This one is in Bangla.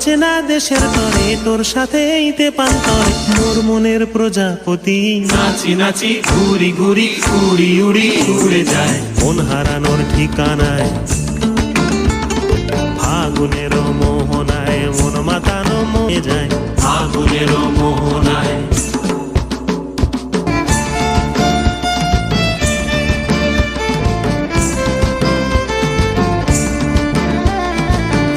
চেনা দেশের তরে তোর সাথে ইতে পান্তরে মোর মনের প্রজাপতি। নাচি নাচি ঘুরি ঘুরি উড়ি উড়ি উড়ে যায়। মন হারানোর ঠিকানায় ফাগুনের মোহনায় মন মাতানো মনে যায়। ফাগুনের মোহনায়।